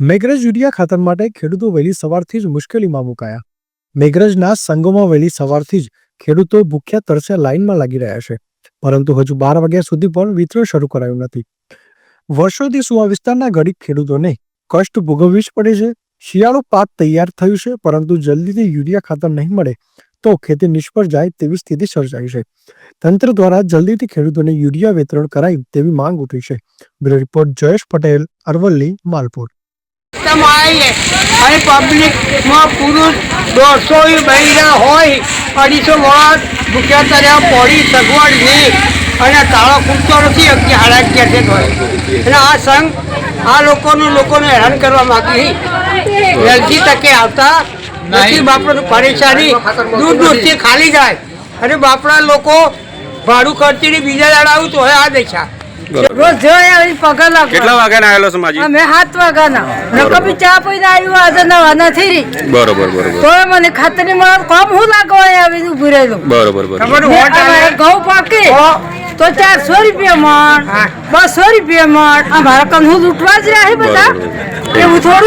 Meghraj urea ખાતર માટે ખેડૂતો વહેલી સવારથી જ મુશ્કેલીમાં મુકાયા. મેઘરજના સંઘોમાં વહેલી સવારથી જ ખેડૂતો ભૂખ્યા તરસ્યા લાઇનમાં લાગી રહ્યા છે, પરંતુ હજુ બાર વાગ્યા સુધી પણ વિતરણ શરૂ કરાયું નથી. વર્ષોથી સુવા વિસ્તારના ગરીબ ખેડૂતોને કષ્ટ ભોગવવી જ પડે છે. શિયાળો પાક તૈયાર થયું છે, પરંતુ જલ્દીથી યુરિયા ખાતર નહીં મળે તો ખેતી નિષ્ફળ જાય તેવી સ્થિતિ સર્જાઈ છે. તંત્ર દ્વારા જલ્દીથી ખેડૂતોને યુરિયા વિતરણ કરાય તેવી માંગ ઉઠી છે. Bureau report Jayesh Patel, Aravalli, Malpur. System આવી અને પબ્લિકમાં પુરુષ દોઢસો બૈરા હોય અઢીસો વર્ષ ભૂખ્યા તર્યા પડી સગવડ નહીં અને કાળો ખૂટતો નથી અગિયાર અગિયાર છે અને આ સંઘ આ લોકોનું લોકોને હેરાન કરવા માગી વહેલથી તકે આવતા નથી બાપડાનું પરેશાની દૂર દૂરથી ખાલી જાય. અને બાપડા લોકો ભાડું ખર્ચીને બીજા દાડા આવું તો હવે આ દેખા રોજ જોઈ પગાર લાગવા. કેટલા વાગ્યાને આવેલો છે અમે સાત વાગ્યાના. નકર બી ચા પીને આવ્યું આજે નવા નથી. રહી બરોબર બરોબર. તો મને ખાતરી માં કોમ હું લાગવા આવી ઊભી રહેલું? બરોબર ઘઉં પાકે તો ચારસો રૂપિયા મણ. બસો રૂપિયા મણ. અમારા કન હું લૂંટવા જ રહ્યા બધા. એવું થોડું